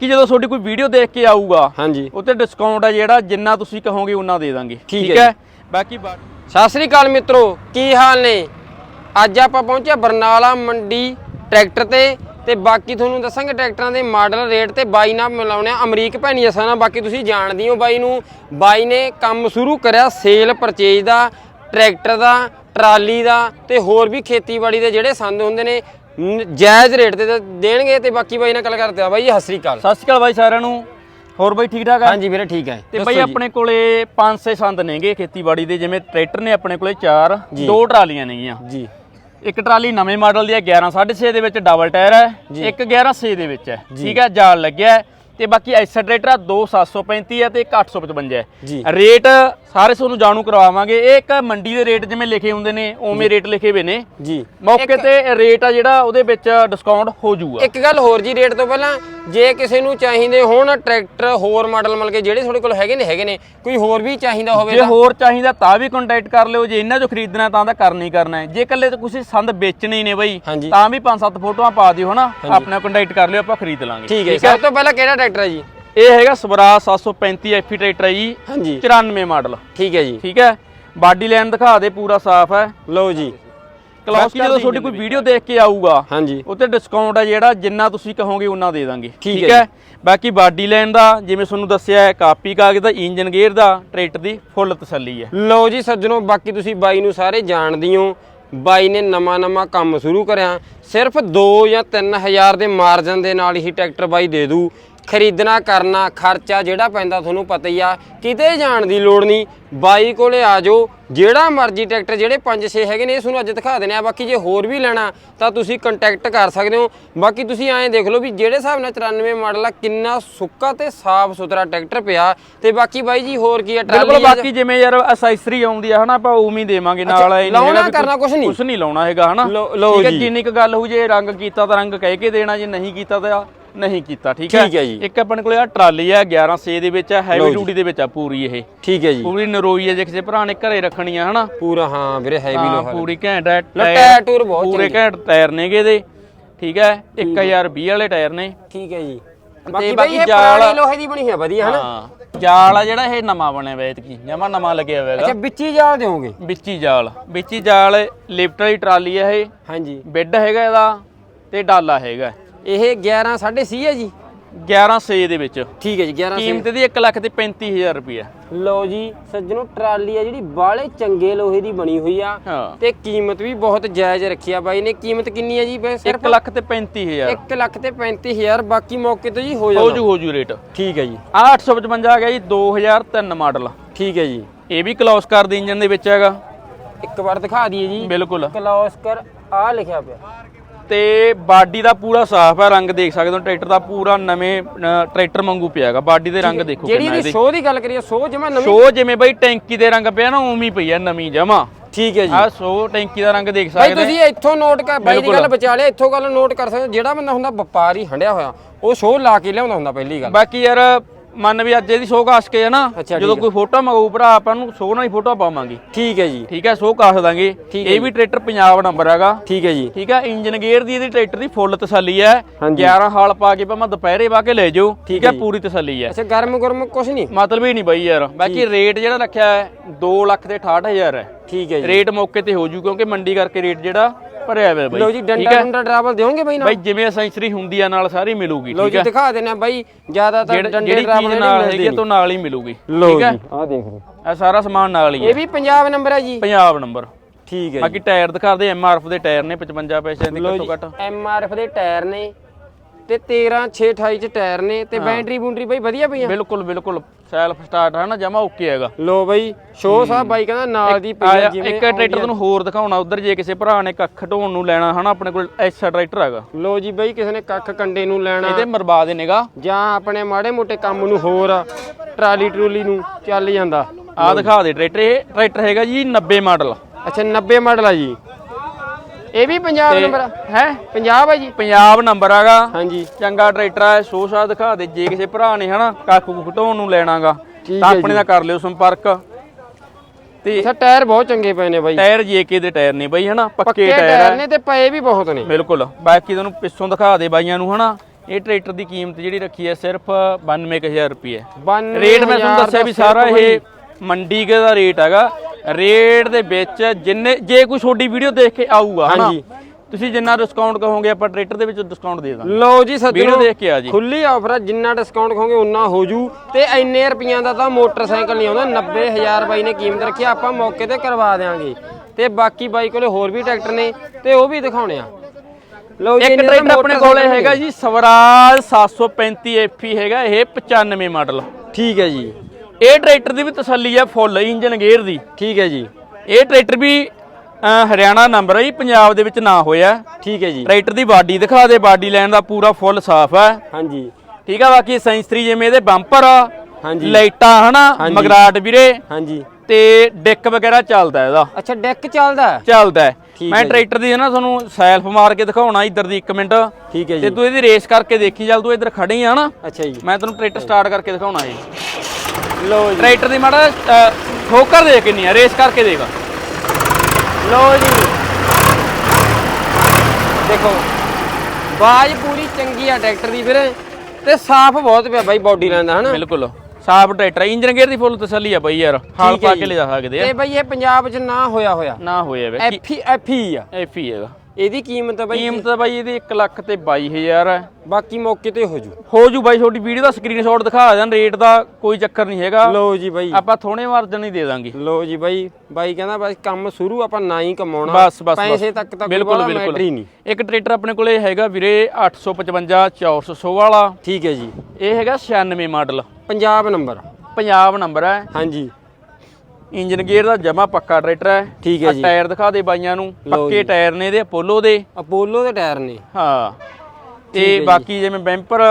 ਕਿ ਜਦੋਂ ਤੁਹਾਡੀ ਕੋਈ ਵੀਡੀਓ ਦੇਖ ਕੇ ਆਊਗਾ ਹਾਂਜੀ। ਉੱਤੇ ਡਿਸਕਾਊਂਟ ਹੈ ਜਿਹੜਾ ਜਿੰਨਾ ਤੁਸੀਂ ਕਹੋਗੇ ਉਹਨਾਂ ਦੇ ਦਾਂਗੇ। ਠੀਕ ਹੈ ਬਾਕੀ ਸਤਿ ਸ੍ਰੀ ਅਕਾਲ ਮਿੱਤਰੋ ਕੀ ਹਾਲ ਨੇ? ਅੱਜ ਆਪਾਂ ਪਹੁੰਚੇ ਬਰਨਾਲਾ ਮੰਡੀ ਟਰੈਕਟਰ ਤੇ ਤੇ ਬਾਕੀ ਤੁਹਾਨੂੰ ਦੱਸਾਂਗੇ ਟਰੈਕਟਰਾਂ ਦੇ ਮਾਡਲ ਰੇਟ ਤੇ ਬਾਈ ਨਾਲ ਮਿਲਾਉਣੇ ਆ। ਅਮਰੀਕ ਭੈਣੀ ਅਸਾਂ ਨਾਲ ਬਾਕੀ ਤੁਸੀਂ ਜਾਣਦੇ ਹੋ ਬਾਈ ਨੂੰ। ਬਾਈ ਨੇ ਕੰਮ ਸ਼ੁਰੂ ਕਰਿਆ ਸੇਲ ਪਰਚੇਜ ਦਾ ਟਰੈਕਟਰ ਦਾ ਟਰਾਲੀ ਦਾ ਤੇ ਹੋਰ ਵੀ ਖੇਤੀਬਾੜੀ ਦੇ ਜਿਹੜੇ ਸੰਦ ਹੁੰਦੇ ਨ- ਜਾਇਜ਼ ਰੇਟ ਤੇ ਦੇਣਗੇ ਤੇ ਬਾਕੀ ਬਾਈ ਨਾਲ ਗੱਲ ਕਰਦੇ ਆ ਬਾਈ ਜੀ ਸਤਿ ਸ੍ਰੀ ਅਕਾਲ ਸਤਿ ਸ਼੍ਰੀ ਅਕਾਲ ਬਾਈ ਸਾਰਿਆਂ ਨੂੰ ਹੋਰ ਬਾਈ ਠੀਕ ਠਾਕ ਆ ਹਾਂਜੀ ਵੀਰੇ ਠੀਕ ਹੈ ਤੇ ਬਾਈ। ਆਪਣੇ ਕੋਲੇ ਪੰਜ ਛੇ ਸੰਦ ਨੇਗੇ ਖੇਤੀਬਾੜੀ ਦੇ ਜਿਵੇਂ ਟਰੈਕਟਰ ਨੇ ਆਪਣੇ ਕੋਲੇ ਚਾਰ। ਦੋ ਟਰਾਲੀਆਂ ਨੇਗੀਆਂ ਜੀ ਇੱਕ ਟਰਾਲੀ ਨਵੇਂ ਮਾਡਲ ਦੀ ਹੈ 11 6.5 ਦੇ ਵਿੱਚ ਡਬਲ ਟਾਇਰ ਹੈ। ਇੱਕ 11 6 ਦੇ ਵਿੱਚ ਹੈ। ਠੀਕ ਹੈ ਜਾਲ ਲੱਗਿਆ ਤੇ ਬਾਕੀ ਐਸਾ ਟਰੈਕਟਰ ਆ 2735 ਹੈ ਤੇ ਇੱਕ 855 ਹੈ। ਰੇਟ ਸਾਰੇ ਤੁਹਾਨੂੰ ਜਾਣੂ ਕਰਵਾਵਾਂਗੇ। ਇਹ ਇੱਕ ਮੰਡੀ ਦੇ ਰੇਟ ਜਿਵੇਂ ਲਿਖੇ ਹੁੰਦੇ ਨੇ ਉਵੇਂ ਰੇਟ ਲਿਖੇ ਹੋਏ ਨੇ। ਜੀ। ਮੌਕੇ ਤੇ ਰੇਟ ਆ ਜਿਹੜਾ ਉਹਦੇ ਵਿੱਚ ਡਿਸਕਾਊਂਟ ਹੋ ਜਾਊਗਾ। ਇੱਕ ਗੱਲ ਹੋਰ ਜੀ ਰੇਟ ਤੋਂ ਪਹਿਲਾਂ ਜੇ ਕਿਸੇ ਨੂੰ ਚਾਹੀਦੇ ਹੋਣ ਟਰੈਕਟਰ ਹੋਰ ਮਾਡਲ ਮਤਲਬ ਕਿ ਜਿਹੜੇ ਤੁਹਾਡੇ ਕੋਲ ਹੈਗੇ ਨੇ ਹੈਗੇ ਨੇ ਕੋਈ ਹੋਰ ਵੀ ਚਾਹੀਦਾ ਹੋਵੇ ਜੇ ਤਾਂ। ਹੋਰ ਚਾਹੀਦਾ ਤਾਂ ਵੀ ਕੰਟੈਕਟ ਕਰ ਲਿਓ ਜੇ ਇਹਨਾਂ ਚੋਂ ਖਰੀਦਣਾ ਤਾਂ ਤਾਂ ਕਰਨਾ ਕਰਨਾ ਹੈ। ਜੇ ਇਕੱਲੇ ਤੁਸੀਂ ਸੰਦ ਵੇਚਣੇ ਨੇ ਬਈ। ਤਾਂ ਵੀ ਪੰਜ ਸੱਤ ਫੋਟੋਆਂ ਪਾ ਦਿਓ ਹਨਾ ਆਪਣਾ ਕੰਟੈਕਟ ਕਰ ਲਿਓ ਆਪਾਂ ਖਰੀਦ ਲਾਂਗੇ। ਠੀਕ ਹੈ? ਸਭ ਤੋਂ ਪਹਿਲਾਂ ਕਿਹੜਾ ਟਰੈਕਟਰ ਹੈ ਜੀ? ਇਹ ਹੈਗਾ ਸਵਰਾਜ 735 ਐਫੀ ਟਰੈਕਟਰ ਹੈ ਜੀ। ਹਾਂਜੀ। 94 ਮਾਡਲ। ਠੀਕ ਹੈ ਜੀ। ਠੀਕ ਹੈ? ਬਾਡੀ ਲਾਈਨ ਦਿਖਾ ਦੇ ਪੂਰਾ ਸਾਫ਼ ਹੈ। ਲਓ ਜੀ। ਕਲੌਸ ਜਦੋਂ ਤੁਹਾਡੀ ਕੋਈ ਵੀਡੀਓ ਦੇਖ ਕੇ ਆਊਗਾ ਹਾਂਜੀ। ਉੱਤੇ ਡਿਸਕਾਊਂਟ ਹੈ ਜਿਹੜਾ ਜਿੰਨਾ ਤੁਸੀਂ ਕਹੋਗੇ ਉਹਨਾਂ ਦੇ ਦਾਂਗੇ। ਠੀਕ ਹੈ ਬਾਕੀ ਬਾਡੀ ਲਾਈਨ ਦਾ ਜਿਵੇਂ ਤੁਹਾਨੂੰ ਦੱਸਿਆ ਹੈ ਕਾਪੀ ਕਾਗਜ਼ ਦਾ ਇੰਜਨ ਗੇਅਰ ਦਾ ਟਰੈਕਟਰ ਦੀ ਫੁੱਲ ਤਸੱਲੀ ਹੈ। ਲਓ ਜੀ ਸੱਜਣੋ ਬਾਕੀ ਤੁਸੀਂ ਬਾਈ ਨੂੰ ਸਾਰੇ ਜਾਣਦੇ ਹੋ ਬਾਈ ਨੇ ਨਵਾਂ ਨਵਾਂ ਕੰਮ ਸ਼ੁਰੂ ਕਰਿਆ। ਸਿਰਫ 2 ਜਾਂ 3000 ਦੇ ਮਾਰਜਨ ਦੇ ਨਾਲ ਹੀ ਟਰੈਕਟਰ ਬਾਈ ਦੇ ਦੂ। ਖਰੀਦਣਾ ਕਰਨਾ ਖਰਚਾ ਜਿਹੜਾ ਪੈਂਦਾ ਤੁਹਾਨੂੰ ਪਤਾ ਹੀ ਆ। ਕਿਤੇ ਜਾਣ ਦੀ ਲੋੜ ਨਹੀਂ। ਬਾਈ ਕੋਲੇ ਆ ਜਾਓ। ਜਿਹੜਾ ਮਰਜ਼ੀ ਟਰੈਕਟਰ ਜਿਹੜੇ 5-6 ਹੈਗੇ ਨੇ ਇਹ ਤੁਹਾਨੂੰ ਅੱਜ ਦਿਖਾ ਦੇਣੇ ਆ। ਬਾਕੀ ਜੇ ਹੋਰ ਵੀ ਲੈਣਾ ਤਾਂ ਤੁਸੀਂ ਕੰਟੈਕਟ ਕਰ ਸਕਦੇ ਹੋ। ਬਾਕੀ ਤੁਸੀਂ ਐਂ ਦੇਖ ਲਓ ਵੀ ਜਿਹੜੇ ਹਿਸਾਬ ਨਾਲ 94 ਮਾਡਲ ਆ ਕਿੰਨਾ ਸੁੱਕਾ ਤੇ ਸਾਫ਼ ਸੁਥਰਾ ਟਰੈਕਟਰ ਪਿਆ। ਤੇ ਬਾਕੀ ਬਾਈ ਜੀ ਹੋਰ ਕੀ ਆ? ਬਿਲਕੁਲ ਟਰਾਲੀ ਬਾਕੀ ਜਿਵੇਂ ਯਾਰ ਅਸੈਸਰੀ ਆਉਂਦੀ ਆ ਹਨਾ ਆਪਾਂ ਉਵੇਂ ਹੀ ਦੇਵਾਂਗੇ ਨਾਲ। ਲਾਉਣਾ ਕਰਨਾ ਕੁਛ ਨਹੀਂ। ਕੁਛ ਨਹੀਂ ਲਾਉਣਾ ਹੈਗਾ ਹਨਾ। ਠੀਕ ਹੈ। ਜਿੰਨੀ ਕੁ ਗੱਲ ਹੋਊ ਜੇ ਰੰਗ ਕੀਤਾ ਤਾਂ ਰੰਗ ਕਹਿ ਕੇ ਦੇਣਾ ਜੇ ਨਹੀਂ ਕੀਤਾ ਤਾਂ ਨਹੀਂ ਕੀਤਾ ਠੀਕ ਹੈ? ਠੀਕ ਹੈ ਜੀ। ਇੱਕ ਆਪਣੇ ਕੋਲੇ ਆ ਟਰਾਲੀ ਆ 11 6 ਦੇ ਵਿੱਚ ਆ ਹੈਵੀ। ਡਿਊਟੀ ਦੇ ਵਿੱਚ ਆ ਪੂਰੀ ਇਹ। ਠੀਕ ਹੈ ਜੀ। ਪੂਰੀ ਨਰੋਈ ਹੈ ਜੇ ਕਿਸੇ ਭਰਾ ਨੇ ਘਰੇ ਰੱਖਣੀ ਆ ਹਨਾ? ਪੂਰਾ ਹਾਂ ਵੀਰੇ ਹੈਵੀ ਲੋਹਾ ਪੂਰੀ ਘੈਂਟ ਹੈ ਟਾਇਰ- ਟੂਰ ਬਹੁਤ ਪੂਰੇ। ਘੈਂਟ ਟਾਇਰ ਨੇਗੇ ਇਹਦੇ ਠੀਕ ਹੈ? 1020 ਵਾਲੇ ਟਾਇਰ ਨੇ। ਠੀਕ ਹੈ ਜੀ। ਬਾਕੀ ਬਾਈ ਇਹ ਜਾਲ- ਪੁਰਾਣੀ ਲੋਹੇ ਦੀ ਬਣੀ ਹੈ ਵਧੀਆ ਹਨਾ? ਜਾਲ ਆ ਜਿਹੜਾ ਇਹ ਨਵਾਂ ਬਣਿਆ ਹੋਇਆ ਇਤਕੀ ਜਮਾ ਨਵਾਂ ਲੱਗਿਆ ਹੋਇਆ ਅੱਛਾ ਹੈਗਾ ਵਿੱਚ ਹੀ ਜਾਲ ਦਿਓਗੇ? ਵਿੱਚੀ ਜਾਲ। ਵਿੱਚੀ ਜਾਲ ਲਿਫਟ ਵਾਲੀ ਟਰਾਲੀ ਹੈ ਇਹ। ਹਾਂਜੀ। ਬੈੱਡ ਹੈਗਾ ਇਹਦਾ ਤੇ ਡਾਲਾ ਹੈਗਾ। ਇਹ 11 6.5 ਹੈ ਜੀ? 11 6 ਦੇ ਵਿੱਚ। ਠੀਕ ਹੈ ਜੀ 11 ਕੀਮਤ ਦੀ 1 ਲੱਖ ਤੇ 35000 ਰੁਪਏ ਲਓ ਜੀ ਸੱਜਣੋ ਟਰਾਲੀ ਆ ਜਿਹੜੀ ਬਾਲੇ ਚੰਗੇ ਲੋਹੇ ਦੀ ਬਣੀ ਹੋਈ ਆ ਹਾਂ। ਤੇ ਕੀਮਤ ਵੀ ਬਹੁਤ ਜਾਇਜ਼ ਰੱਖੀ ਆ ਬਾਈ ਨੇ। ਕੀਮਤ ਕਿੰਨੀ ਹੈ ਜੀ ਸਿਰਫ? 1 ਲੱਖ ਤੇ 35000 1 ਲੱਖ ਤੇ 35000 ਬਾਕੀ ਮੌਕੇ ਤੇ ਜੀ ਹੋ ਹੋ ਜਾਂਦਾ। ਜੂ ਹੋ ਜੂ ਰੇਟ। ਠੀਕ ਹੈ ਜੀ। ਆ 855 ਆ ਗਿਆ ਜੀ 2003 ਮਾਡਲ। ਠੀਕ ਹੈ ਜੀ। ਇਹ ਵੀ ਕਲੌਸ ਕਾਰ ਦੇ ਇੰਜਨ ਦੇ ਵਿੱਚ ਹੈਗਾ। ਇੱਕ ਵਾਰ ਦਿਖਾ ਦਈਏ ਜੀ। ਬਿਲਕੁਲ। ਕਲੌਸਕਰ ਆ ਲਿਖਿਆ ਪਿਆ। ਤੇ ਬਾਡੀ ਦਾ ਪੂਰਾ ਸਾਫ਼ ਹੈ ਰੰਗ ਦੇਖ ਸਕਦੇ ਹੋ ਟਰੈਕਟਰ ਦਾ ਪੂਰਾ ਨਵੇਂ ਟਰੈਕਟਰ ਵਾਂਗੂ ਪਿਆ ਹੈਗਾ ਬਾਡੀ ਦੇ ਰੰਗ ਦੇਖੋ ਜਿਹੜੀ ਇਹਦੀ ਸ਼ੋਅ ਦੀ ਗੱਲ ਕਰੀਏ ਸ਼ੋਅ ਜਮਾ ਨਵੀਂ ਸ਼ੋ ਜਿਵੇਂ ਬਈ ਟੈਂਕੀ ਦੇ ਰੰਗ ਪਿਆ ਨਾ ਉਵੇਂ ਹੀ ਪਈ ਆ ਨਵੀਂ ਜਮਾ। ਠੀਕ ਹੈ ਜੀ। ਆ ਸ਼ੋ ਟੈਂਕੀ ਦਾ ਰੰਗ ਦੇਖ ਸਕਦੇ ਤੁਸੀਂ ਇੱਥੋਂ ਨੋਟ ਕਰ ਬਾਈ ਦੀ ਗੱਲ ਬਚਾ ਲਿਆ ਇੱਥੋਂ ਗੱਲ ਨੋਟ ਕਰ ਸਕਦੇ ਹੋ। ਜਿਹੜਾ ਬੰਦਾ ਹੁੰਦਾ ਵਪਾਰੀ ਹੰਡਿਆ ਹੋਇਆ ਉਹ ਸ਼ੋਅ ਲਾ ਕੇ ਲਿਆਉਂਦਾ ਹੁੰਦਾ ਪਹਿਲੀ ਗੱਲ। ਬਾਕੀ ਯਾਰ ਮੰਨ ਵੀ ਅੱਜ ਇਹਦੀ ਸ਼ੋ ਕਾਸ ਕੇ ਹੈ ਨਾ ਅੱਛਾ, ਜਦੋਂ ਠੀਕ ਕੋਈ ਫੋਟੋ ਮੰਗਾਊ ਭਰਾ ਆਪਾਂ ਨੂੰ ਸ਼ੋ ਨਾਲ ਹੀ ਫੋਟੋ ਪਾਵਾਂਗੇ। ਠੀਕ ਹੈ ਜੀ। ਠੀਕ ਹੈ ਸ਼ੋ ਕਾਸ ਦਾਂਗੇ। ਠੀਕ ਹੈ ਇਹ ਵੀ ਟਰੈਕਟਰ ਪੰਜਾਬ ਨੰਬਰ ਹੈਗਾ। ਠੀਕ ਹੈ ਜੀ। ਠੀਕ ਹੈ ਇੰਜਨ ਗੇਅਰ ਦੀ ਇਹਦੀ ਟਰੈਕਟਰ ਦੀ ਫੁੱਲ ਤਸੱਲੀ ਹੈ। ਹਾਂਜੀ। 11 ਹਾਲ ਪਾ ਕੇ ਭਾਵੇਂ ਦੁਪਹਿਰੇ ਵਾ ਕੇ ਲੈ ਜਾਓ। ਠੀਕ ਠੀਕ ਹੈ ਹੈ ਪੂਰੀ ਤਸੱਲੀ ਹੈ। ਅੱਛਾ ਗਰਮ ਗਰਮ ਕੁਛ ਨਹੀਂ? ਮਤਲਬ ਹੀ ਨਹੀਂ ਬਈ ਯਾਰ। ਬਾਕੀ ਰੇਟ ਜਿਹੜਾ ਰੱਖਿਆ ਹੈ 2 ਲੱਖ ਤੇ 68000 ਹੈ। ਠੀਕ ਹੈ ਜੀ। ਰੇਟ ਮੌਕੇ ਤੇ ਹੋ ਜੂ ਕਿਉਂਕਿ ਮੰਡੀ ਕਰਕੇ ਰੇਟ ਜਿਹੜਾ ਭਰਿਆ ਹੋਇਆ ਬਈ। ਜੀ ਡੰਡਾ ਡੰਡਾ ਡਰਾਵਲ ਦਿਓਗੇ ਬਾਈ ਨਾਲ? ਬਈ ਜਿਵੇਂ ਅਸੈਂਸਰੀ ਹੁੰਦੀ ਆ ਨਾਲ ਸਾਰੀ ਮਿਲੂਗੀ ਠੀਕ ਜੀ ਹੈ? ਦਿਖਾ ਦੇਣਾ ਬਾਈ ਜ਼ਿਆਦਾਤਰ ਜਿਹੜੀ ਡੰਡੇ ਜਿਹੜੀ ਡਰਾਵਲ ਚੀਜ਼ ਨਾਲ ਹੈਗੀ ਆ, ਤੋਂ ਨਾਲ ਹੀ ਮਿਲੂਗੀ ਠੀਕ ਹੈ? ਜੀ ਆਹ ਦੇਖ ਲਓ। ਇਹ ਸਾਰਾ ਸਮਾਨ ਨਾਲ ਹੀ ਇਹ ਹੈ। ਵੀ ਪੰਜਾਬ ਨੰਬਰ ਹੈ ਜੀ। ਪੰਜਾਬ ਨੰਬਰ। ਠੀਕ ਹੈ ਬਾਕੀ ਟਾਇਰ ਦਿਖਾਦੇ ਐਮਆਰਐਫ ਦੇ ਟਾਇਰ ਨੇ 55 ਪੈਸਿਆਂ ਦੇ ਘੱਟੋ ਘੱਟ। ਐਮ ਆਰ ਐਫ ਦੇ ਟਾਇਰ ਨੇ ਤੇ 13 6 28 ਚ ਟਾਇਰ ਨੇ ਤੇ ਬੈਟਰੀ ਬੂੰਟਰੀ ਬਾਈ ਵਧੀਆ ਪਈਆਂ? ਬਿਲਕੁਲ ਬਿਲਕੁਲ। ਸੈਲਫ ਸਟਾਰਟ ਹੈ ਨਾ ਜਮਾ ਓਕੇ ਹੈਗਾ। ਲੋ ਬਾਈ ਸ਼ੋ ਸਾਹਿਬ ਬਾਈ ਕਹਿੰਦਾ ਨਾਲ ਦੀ ਪਈ ਜਿਵੇਂ ਇੱਕ ਟਰੈਕਟਰ ਤੁਹਾਨੂੰ ਹੋਰ ਦਿਖਾਉਣਾ ਉਧਰ ਜੇ ਕਿਸੇ ਭਰਾ ਨੇ ਕੱਖ ਢੋਣ ਨੂੰ ਲੈਣਾ ਹਨਾ ਆਪਣੇ ਕੋਲ ਐਸਾ ਟਰੈਕਟਰ ਹੈਗਾ। ਲੋ ਜੀ ਬਾਈ ਕਿਸੇ ਨੇ ਕੱਖ ਕੰਡੇ ਨੂੰ ਲੈਣਾ। ਇਹਦੇ ਮਰਬਾ ਦੇ ਨਿਗਾ। ਜਾਂ ਆਪਣੇ ਮਾੜੇ ਮੋਟੇ ਕੰਮ ਨੂੰ ਹੋਰ ਟਰਾਲੀ ਟਰੂਲੀ ਨੂੰ ਚੱਲ ਜਾਂਦਾ। ਆ ਦਿਖਾ ਦੇ ਟਰੈਕਟਰ ਇਹ ਟਰੈਕਟਰ ਹੈਗਾ ਜੀ 90 ਮਾਡਲ। ਅੱਛਾ 90 ਮਾਡਲ ਆ ਜੀ। ਇਹ ਵੀ ਪੰਜਾਬ ਨੰਬਰ ਆ? ਹੈ? ਪੰਜਾਬ ਆ ਜੀ? ਪੰਜਾਬ ਨੰਬਰ ਹੈਗਾ। ਹਾਂਜੀ। ਚੰਗਾ ਟਰੈਕਟਰ ਹੈ ਸੋਸ਼ਾ ਦਿਖਾ ਦੇ ਜੇ ਕਿਸੇ ਭਰਾ ਨੇ ਹਨਾ ਕੱਖ ਕੁੱਖ ਢੋਣ ਨੂੰ ਲੈਣਾਗਾ ਠੀਕ ਤਾਂ ਹੈ ਆਪਣੇ ਨਾਲ ਕਰ ਲਿਓ ਸੰਪਰਕ। ਤੇ ਅੱਛਾ ਟਾਇਰ ਬਹੁਤ ਚੰਗੇ ਪਏ ਨੇ ਬਾਈ। ਟਾਇਰ ਜੇਕੇ ਦੇ ਟਾਇਰ ਨੇ ਬਈ ਹਨਾ ਪੱਕੇ ਟਾਇਰ ਹੈ ਨੇ ਤੇ ਪਏ ਵੀ ਬਹੁਤ ਨੇ। ਬਿਲਕੁਲ। ਬਾਕੀ ਤੁਹਾਨੂੰ ਪਿੱਛੋਂ ਦਿਖਾ ਦੇ ਬਾਈਆਂ ਨੂੰ ਹਨਾ। ਇਹ ਟਰੈਕਟਰ ਦੀ ਕੀਮਤ ਜਿਹੜੀ ਰੱਖੀ ਹੈ ਸਿਰਫ 92000 ਰੁਪਏ। 92 ਰੇਟ ਮੈਂ ਤੁਹਾਨੂੰ ਦੱਸਿਆ ਵੀ ਸਾਰਾ ਇਹ ਮੰਡੀ ਕੇ ਦਾ ਰੇਟ ਹੈਗਾ। ਰੇਟ ਦੇ ਵਿੱਚ ਜਿੰਨੇ ਜੇ ਕੋਈ ਛੋਟੀ ਵੀਡੀਓ ਦੇਖ ਕੇ ਆਊਗਾ ਹਾਂਜੀ। ਤੁਸੀਂ ਜਿੰਨਾ ਡਿਸਕਾਊਂਟ ਕਹੋਗੇ ਆਪਾਂ ਟਰੈਕਟਰ ਦੇ ਵਿੱਚ ਡਿਸਕਾਊਂਟ ਦੇ ਦਾਂਗੇ। ਲਓ ਜੀ ਸੱਜਣੋ ਵੀਡੀਓ ਦੇਖ ਕੇ ਆ ਜੀ। ਖੁੱਲੀ ਆਫਰ ਹੈ ਜਿੰਨਾ ਡਿਸਕਾਊਂਟ ਕਹੋਗੇ ਉਨਾ ਹੋ ਜੂ। ਤੇ ਇੰਨੇ ਰੁਪਈਆਂ ਦਾ ਤਾਂ ਮੋਟਰਸਾਈਕਲ ਨਹੀਂ ਆਉਂਦਾ 90000 ਬਾਈ ਨੇ ਕੀਮਤ ਰੱਖੀ ਆ, ਆਪਾਂ ਮੌਕੇ ਤੇ ਕਰਵਾ ਦੇਾਂਗੇ ਤੇ ਬਾਕੀ ਬਾਈ ਕੋਲੇ ਹੋਰ ਵੀ ਟਰੈਕਟਰ ਨੇ ਤੇ ਉਹ ਵੀ ਦਿਖਾਉਣੇ ਆ। ਲਓ ਜੀ ਇੱਕ ਟਰੈਕਟਰ ਆਪਣੇ ਕੋਲੇ ਹੈਗਾ ਜੀ ਸਵਰਾਜ 735 FE ਹੈਗਾ ਇਹ 95 ਮਾਡਲ। ਠੀਕ ਹੈ ਜੀ। ਇਹ ਟਰੈਕਟਰ ਦੀ ਵੀ ਤਸੱਲੀ ਹੈ ਫੁੱਲ ਇੰਜਨ ਗੇਅਰ ਦੀ। ਠੀਕ ਹੈ ਜੀ। ਇਹ ਟਰੈਕਟਰ ਵੀ ਅਹ, ਹਰਿਆਣਾ ਨੰਬਰ ਹੈ ਜੀ ਪੰਜਾਬ ਦੇ ਵਿੱਚ ਨਾ ਹੋਇਆ। ਠੀਕ ਹੈ ਜੀ। ਟਰੈਕਟਰ ਦੀ ਬਾਡੀ ਦਿਖਾ ਦੇ ਬਾਡੀ ਲੈਣ ਦਾ ਪੂਰਾ ਫੁੱਲ ਸਾਫ਼ ਹੈ ਹਾਂਜੀ। ਠੀਕ ਆ ਬਾਕੀ ਸੈਂਸਰੀ ਜਿਵੇਂ ਇਹਦੇ ਬੰਪਰ ਆ ਹਾਂਜੀ। ਲਾਈਟਾਂ ਹਨਾ ਹਾਂਜੀ। ਮਗਰਾਟ ਵੀਰੇ ਹਾਂਜੀ। ਤੇ ਡੈਕ ਵਗੈਰਾ ਚੱਲਦਾ ਇਹਦਾ। ਅੱਛਾ ਡੈਕ ਚੱਲਦਾ? ਹੈ? ਚੱਲਦਾ ਹੈ। ਠੀਕ ਮੈਂ ਹੈ ਜੀ। ਟਰੈਕਟਰ ਦੀ ਨਾ ਤੁਹਾਨੂੰ ਸੈਲਫ ਮਾਰ ਕੇ ਦਿਖਾਉਣਾ ਇੱਧਰ ਦੀ 1 ਮਿੰਟ। ਠੀਕ ਹੈ ਤੇ ਜੀ। ਤੂੰ ਇਹਦੀ ਰੇਸ ਕਰਕੇ ਦੇਖੀ ਚੱਲ ਤੂੰ ਇੱਧਰ ਖੜੀ ਆ ਨਾ ਅੱਛਾ ਜੀ। ਮੈਂ ਤੈਨੂੰ ਟਰੈਕਟਰ ਸਟਾਰਟ ਕਰਕੇ ਦਿਖਾਉਣਾ ਹੈ ਲਓ ਜੀ। ਟਰੈਕਟਰ ਦੀ ਮਾੜਾ ਠੋਕਰ ਦੇ ਕਿੰਨੀ ਆ ਰੇਸ ਕਰਕੇ ਦੇਖ। ਲਓ ਜੀ। ਦੇਖੋ ਬਾਜ ਪੂਰੀ ਚੰਗੀ ਆ ਟਰੈਕਟਰ ਦੀ ਵੀਰੇ ਤੇ ਸਾਫ਼ ਬਹੁਤ ਪਿਆ ਬਾਈ ਬਾਡੀ ਲੈਂਦਾ ਹਨਾ? ਬਿਲਕੁਲ। ਸਾਫ਼ ਟਰੈਕਟਰ ਇੰਜਨ ਗੇਅਰ ਦੀ ਫੁੱਲ ਤਸੱਲੀ ਆ ਬਈ ਯਾਰ। ਹਾਲ ਠੀਕ ਹੈ ਪਾ ਜੀ। ਕੇ ਲਿਜਾ ਸਕਦੇ ਆ। ਤੇ ਬਾਈ ਇਹ ਪੰਜਾਬ 'ਚ ਨਾ ਹੋਇਆ ਹੋਇਆ। ਨਾ ਹੋਇਆ ਵੇ। ਐਫ ਐਫ ਹੀ ਆ। ਐਫ ਹੀ ਹੈਗਾ। ਇਹਦੀ ਕੀਮਤ ਆ ਬਾਈ ਕੀਮਤ ਤਾਂ ਬਾਈ ਇਹਦੀ 1 ਲੱਖ ਤੇ 22000 ਹੈ ਬਾਕੀ ਮੌਕੇ ਤੇ ਹੋ ਜੂ ਹੋ ਜੂ ਬਾਈ ਛੋਟੀ ਵੀਡੀਓ ਦਾ ਸਕਰੀਨਸ਼ਾਟ ਦਿਖਾ ਦੇਣ ਰੇਟ ਦਾ ਕੋਈ ਚੱਕਰ ਨਹੀਂ ਹੈਗਾ। ਲਓ ਜੀ ਬਾਈ। ਆਪਾਂ ਥੋੜੇ ਮਾਰਜਨ ਹੀ ਦੇ ਦਾਂਗੇ। ਲਓ ਜੀ ਬਾਈ ਬਾਈ ਕਹਿੰਦਾ ਬਸ ਕੰਮ ਸ਼ੁਰੂ ਆਪਾਂ ਨਾ ਹੀ ਕਮਾਉਣਾ। ਬਸ ਬਸ ਪੈਸੇ। ਤੱਕ ਤਾਂ ਬਿਲਕੁਲ ਬਿਲਕੁਲ। ਨਹੀਂ। ਇੱਕ ਟਰੈਕਟਰ ਆਪਣੇ ਕੋਲੇ ਹੈਗਾ ਵੀਰੇ 855 400 ਵਾਲਾ। ਠੀਕ ਹੈ ਜੀ। ਇਹ ਹੈਗਾ 96 model. Punjab number. Punjab number ਹੈ। ਹਾਂਜੀ। ਇੰਜਨ ਗੇਅਰ ਦਾ ਜਮਾ ਪੱਕਾ ਟਰੈਕਟਰ ਹੈ। ਠੀਕ ਹੈ ਜੀ। ਟਾਇਰ ਦਿਖਾ ਦੇ ਬਾਈਆਂ ਨੂੰ। ਪੱਕੇ। ਟਾਇਰ ਨੇ ਇਹਦੇ ਅਪੋਲੋ ਦੇ। ਅਪੋਲੋ ਦੇ ਟਾਇਰ ਨੇ। ਹਾਂ। ਤੇ। ਬਾਕੀ ਜਿਵੇਂ ਬੈਂਪਰ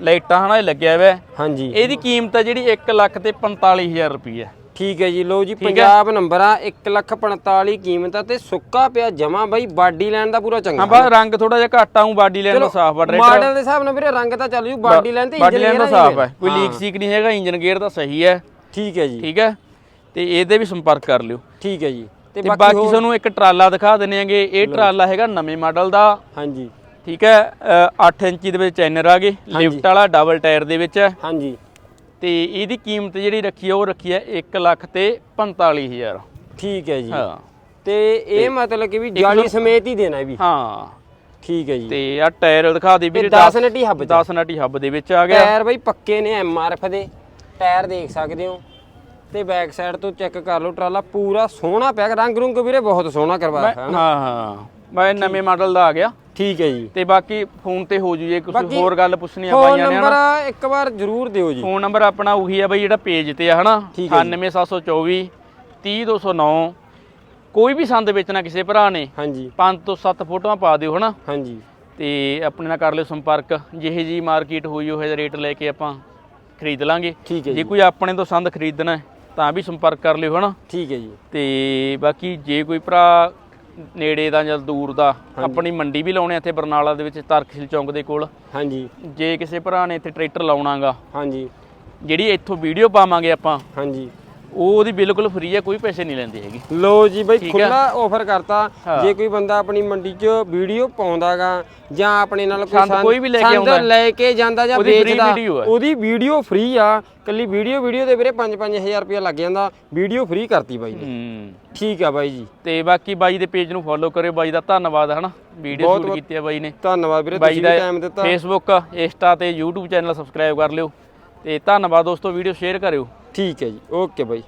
ਲਾਈਟਾਂ ਹਨਾ ਇਹ ਲੱਗਿਆ ਹੋਇਆ। ਹਾਂਜੀ। ਇਹਦੀ ਕੀਮਤ ਹੈ ਜਿਹੜੀ 1 ਲੱਖ ਤੇ 45000 ਰੁਪਏ ਠੀਕ ਹੈ ਜੀ। ਲਓ ਜੀ। ਪੰਜਾਬ ਨੰਬਰ ਆ 1,45 ਕੀਮਤ ਆ ਤੇ ਸੁੱਕਾ ਪਿਆ ਜਮਾ ਬਾਈ ਬਾਡੀ ਲੈਣ ਦਾ ਪੂਰਾ ਚੰਗਾ। ਹਾਂ ਬਸ ਰੰਗ ਥੋੜਾ ਜਿਹਾ ਘੱਟ ਆਉਂ ਬਾਡੀ ਲੈਣ ਦਾ ਸਾਫ਼ ਆ ਟਰੈਕਟਰ। ਮਾਡਲ ਦੇ ਹਿਸਾਬ ਨਾਲ ਵੀਰੇ ਰੰਗ ਤਾਂ ਚੱਲ ਜੂ ਬਾਡੀ ਲੈਣ ਤੇ ਇੰਜਨ ਲੈਣ ਦਾ ਗੇਅਰ ਸਾਫ਼ ਹੈ ਕੋਈ ਲੀਕ ਸੀਕ ਨਹੀਂ ਹੈਗਾ ਇੰਜਨ ਗੇਅਰ ਦਾ ਸਹੀ ਹੈ। ਠੀਕ ਹੈ ਜੀ। ਠੀਕ ਹੈ? ਤੇ ਇਹਦੇ ਵੀ ਸੰਪਰਕ ਕਰ ਲਿਓ। ਠੀਕ ਹੈ ਜੀ। ਤੇ ਬਾਕੀ ਤੁਹਾਨੂੰ ਇੱਕ ਟਰਾਲਾ ਦਿਖਾ ਦਿੰਨੇ ਆਂਗੇ ਇਹ ਟਰਾਲਾ ਹੈਗਾ ਨਵੇਂ ਮਾਡਲ ਦਾ। ਹਾਂਜੀ। ਠੀਕ ਹੈ 8 ਇੰਚੀ ਦੇ ਵਿੱਚ ਚੈਨਰ ਆ ਗਏ। ਲਿਫਟ ਵਾਲਾ ਡਬਲ ਟਾਇਰ ਦੇ ਵਿੱਚ ਹੈ। ਹਾਂਜੀ। ਤੇ ਇਹਦੀ ਕੀਮਤ ਜਿਹੜੀ ਰੱਖੀ ਹੈ ਉਹ ਰੱਖੀ ਹੈ 1 ਲੱਖ ਤੇ 45000 ਠੀਕ ਹੈ ਜੀ। ਹਾਂ। ਤੇ ਇਹ ਮਤਲਬ ਕਿ ਵੀ ਜਾਲੀ ਸਮੇਤ ਹੀ ਦੇਣਾ ਵੀ? ਹਾਂ। ਠੀਕ ਹੈ ਜੀ। ਤੇ ਆ ਟਾਇਰ ਦਿਖਾ ਦੇ ਵੀਰੇ 10 ਨਟੀ ਹੱਬ 10 ਨਟੀ ਹੱਬ ਦੇ ਵਿੱਚ ਆ ਗਿਆ। ਟਾਇਰ ਬਈ ਪੱਕੇ ਨੇ ਐਮਆਰਐਫ ਦੇ। ਟਾਇਰ ਦੇਖ ਸਕਦੇ ਹੋ। ਤੇ ਬੈਕ ਸਾਈਡ ਤੋਂ ਚੈੱਕ ਕਰ ਲਓ ਟਰਾਲਾ ਪੂਰਾ ਸੋਹਣਾ ਪਿਆ ਰੰਗ ਰੁੰਗ ਵੀਰੇ ਬਹੁਤ ਸੋਹਣਾ ਕਰਵਾਇਆ ਹੈ ਹਾਂ ਹਾਂ। ਮੈਂ ਨਵੇਂ ਮਾਡਲ ਦਾ ਆ ਗਿਆ। ਠੀਕ ਹੈ ਜੀ। ਤੇ ਬਾਕੀ ਫੋਨ ਤੇ ਹੋ ਜੂ ਜੇ ਕੁਝ ਹੋਰ ਗੱਲ ਪੁੱਛਣੀ ਆ ਬਾਈਆਂ ਨੇ ਨੰਬਰ ਇੱਕ ਵਾਰ ਜ਼ਰੂਰ ਦਿਓ ਜੀ। ਫੋਨ ਨੰਬਰ ਆਪਣਾ ਉਹੀ ਆ ਬਈ ਜਿਹੜਾ ਪੇਜ ਤੇ ਆ ਹਨਾ। ਠੀਕ ਹੈ 98724 30209 ਕੋਈ ਵੀ ਸੰਦ ਵੇਚਣਾ ਕਿਸੇ ਭਰਾ ਨੇ ਹਾਂਜੀ। 5 ਤੋਂ 7 ਫੋਟੋਆਂ ਪਾ ਦਿਓ ਹਨਾ। ਹਾਂਜੀ। ਤੇ ਆਪਣੇ ਨਾਲ ਕਰ ਲਿਓ ਸੰਪਰਕ। ਜਿਹੇ ਜੀ ਮਾਰਕੀਟ ਹੋਈ ਉਹ ਰੇਟ ਲੈ ਕੇ ਆਪਾਂ ਖਰੀਦ ਲਾਂਗੇ। ਠੀਕ ਹੈ ਜੇ ਜੀ। ਕੋਈ ਆਪਣੇ ਤੋਂ ਸੰਦ ਖਰੀਦਣਾ ਹੈ, ਤਾਂ ਵੀ ਸੰਪਰਕ ਕਰ ਲਿਓ ਹਨਾ? ਠੀਕ ਹੈ ਜੀ। ਤੇ ਬਾਕੀ ਜੇ ਕੋਈ ਭਰਾ ਨੇੜੇ ਦਾ ਜਾਂ ਦੂਰ ਦਾ ਆਪਣੀ ਮੰਡੀ ਵੀ ਲਾਉਣੇ ਇੱਥੇ ਬਰਨਾਲਾ ਦੇ ਵਿੱਚ ਤਰਕਸ਼ੀਲ ਚੌਂਕ ਦੇ ਕੋਲ। ਹਾਂਜੀ। ਜੇ ਕਿਸੇ ਭਰਾ ਨੇ ਇੱਥੇ ਟਰੈਕਟਰ ਲਾਉਣਾਗਾ ਹਾਂਜੀ। ਜਿਹੜੀ ਇੱਥੋਂ ਵੀਡੀਓ ਪਾਵਾਂਗੇ ਆਪਾਂ ਹਾਂਜੀ। ਉਹ ਉਹਦੀ ਬਿਲਕੁਲ ਫ੍ਰੀ ਹੈ ਕੋਈ ਪੈਸੇ ਨਹੀਂ ਲੈਂਦੇ ਹੈਗੇ। ਲੋ ਜੀ ਬਈ। ਖੁੱਲਾ ਆਫਰ ਕਰਤਾ। ਜੇ ਕੋਈ ਬੰਦਾ ਆਪਣੀ ਮੰਡੀ 'ਚ ਵੀਡੀਓ ਪਾਉਂਦਾਗਾ ਜਾਂ ਆਪਣੇ ਨਾਲ ਕੋਈ ਸੰਦ ਕੋਈ ਵੀ ਲੈ ਕੇ ਸੰਦ ਆਉਂਦਾ। ਹੈ। ਲੈ ਕੇ ਜਾਂਦਾ ਜਾਂ ਵੇਚਦਾ। ਉਹਦੀ ਵੀਡੀਓ ਫ੍ਰੀ ਆ। ਕੱਲੀ ਵੀਡੀਓ ਵੀਡੀਓ ਦੇ ਵੀਰੇ 5-5000 ਰੁਪਏ ਲੱਗ ਜਾਂਦਾ। ਵੀਡੀਓ ਫ੍ਰੀ ਕਰਤੀ ਬਾਈ ਨੇ। ਠੀਕ ਆ ਬਾਈ ਜੀ। ਤੇ ਬਾਕੀ ਬਾਈ ਦੇ ਪੇਜ ਨੂੰ ਫੋਲੋ ਕਰਿਓ ਬਾਈ ਦਾ। ਧੰਨਵਾਦ ਹਨਾ? ਵੀਡੀਓ ਸ਼ੂਟ ਕੀਤੀ ਹੈ ਬਾਈ ਨੇ। ਧੰਨਵਾਦ ਵੀਰੇ ਤੁਸੀਂ ਟਾਈਮ ਦਿੱਤਾ। ਫੇਸਬੁੱਕ ਇੰਸਟਾ ਤੇ YouTube ਚੈਨਲ ਸਬਸਕ੍ਰਾਈਬ ਕਰ ਲਿਓ। ਤੇ ਧੰਨਵਾਦ ਦੋਸਤੋ ਵੀਡੀਓ ਸ਼ੇਅਰ ਕਰਿਓ। ਠੀਕ ਹੈ ਜੀ ਓਕੇ ਬਾਈ।